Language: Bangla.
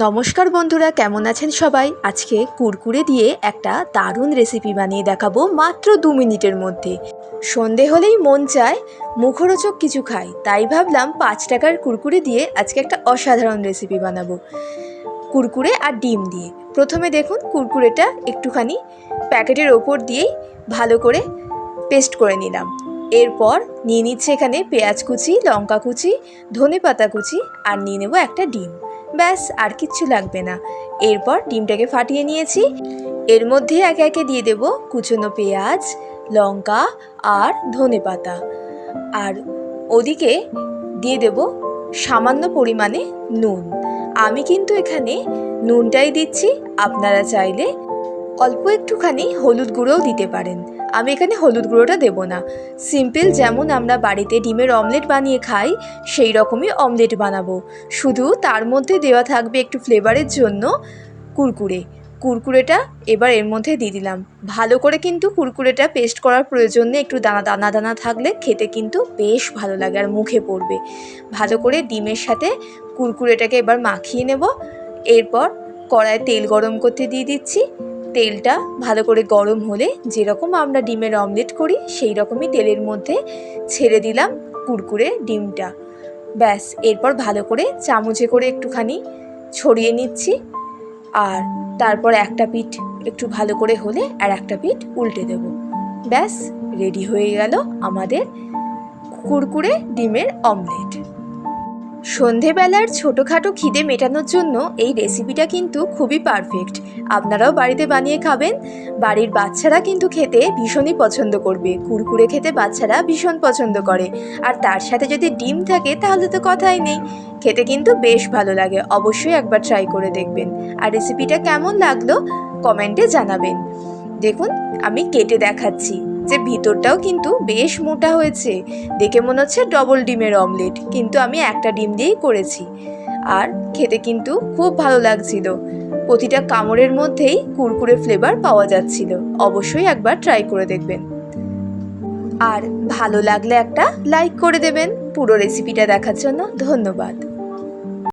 নমস্কার বন্ধুরা, কেমন আছেন সবাই? আজকে কুরকুরে দিয়ে একটা দারুণ রেসিপি বানিয়ে দেখাবো মাত্র দু মিনিটের মধ্যে। সন্ধে হলেই মন চায়, মুখরোচক কিছু খাই। তাই ভাবলাম পাঁচ টাকার কুরকুরে দিয়ে আজকে একটা অসাধারণ রেসিপি বানাবো। কুরকুরে আর ডিম দিয়ে। প্রথমে দেখুন কুরকুরেটা একটুখানি প্যাকেটের ওপর দিয়েই ভালো করে পেস্ট করে নিলাম। এরপর নিয়ে নিচ্ছে এখানে পেঁয়াজ কুচি, লঙ্কা কুচি ধনে পাতা কুচি আর নিয়ে নেব একটা ডিম। ব্যাস, আর কিচ্ছু লাগবে না। এরপর ডিমটাকে ফাটিয়ে নিয়েছি। এর মধ্যে একে একে দিয়ে দেব কুচনো পেঁয়াজ, লঙ্কা আর ধনে পাতা। আর ওদিকে দিয়ে দেব সামান্য পরিমাণে নুন। আমি কিন্তু এখানে নুনটাই দিচ্ছি, আপনারা চাইলে অল্প একটুখানি হলুদ গুঁড়োও দিতে পারেন। আমি এখানে হলুদ গুঁড়োটা দেবো না। সিম্পল যেমন আমরা বাড়িতে ডিমের অমলেট বানিয়ে খাই, সেই রকমই অমলেট বানাবো। শুধু তার মধ্যে দেওয়া থাকবে একটু ফ্লেভারের জন্য কুরকুরে। কুরকুরেটা এবার এর মধ্যে দিয়ে দিলাম। ভালো করে কিন্তু কুরকুরেটা পেস্ট করার প্রয়োজন নেই, একটু দানা দানা দানা থাকলে খেতে কিন্তু বেশ ভালো লাগে আর মুখে পড়বে। ভালো করে ডিমের সাথে কুরকুরেটাকে এবার মাখিয়ে নেব। এরপর কড়ায় তেল গরম করতে দিয়ে দিচ্ছি। তেলটা ভালো করে গরম হলে যেরকম আমরা ডিমের অমলেট করি, সেই রকমই তেলের মধ্যে ছেড়ে দিলাম কুরকুরে ডিমটা। ব্যাস, এরপর ভালো করে চামচে করে একটুখানি ছড়িয়ে নিচ্ছি আর তারপর একটা পিঠ একটু ভালো করে হলে আর একটা পিঠ উল্টে দেব। ব্যাস, রেডি হয়ে গেল আমাদের কুরকুরে ডিমের অমলেট। সন্ধেবেলার ছোটোখাটো খিদে মেটানোর জন্য এই রেসিপিটা কিন্তু খুবই পারফেক্ট আপনারাও বাড়িতে বানিয়ে খাবেন। বাড়ির বাচ্চারা কিন্তু খেতে ভীষণই পছন্দ করবে। কুরকুরে খেতে বাচ্চারা ভীষণ পছন্দ করে। আর তার সাথে যদি ডিম থাকে, তাহলে তো কথাই নেই। খেতে কিন্তু বেশ ভালো লাগে। অবশ্যই একবার ট্রাই করে দেখবেন। আর রেসিপিটা কেমন লাগল কমেন্টে জানাবেন। দেখুন, আমি কেটে দেখাচ্ছি। যে ভিতরটাও কিন্তু বেশ মোটা হয়েছে। দেখে মনে হচ্ছে ডবল ডিমের অমলেট কিন্তু আমি একটা ডিম দিয়েই করেছি। আর খেতে কিন্তু খুব ভালো লাগছিল। প্রতিটা কামড়ের মধ্যেই কুরকুরে ফ্লেভার পাওয়া যাচ্ছিল। অবশ্যই একবার ট্রাই করে দেখবেন। আর ভালো লাগলে একটা লাইক করে দেবেন। পুরো রেসিপিটা দেখার জন্য ধন্যবাদ।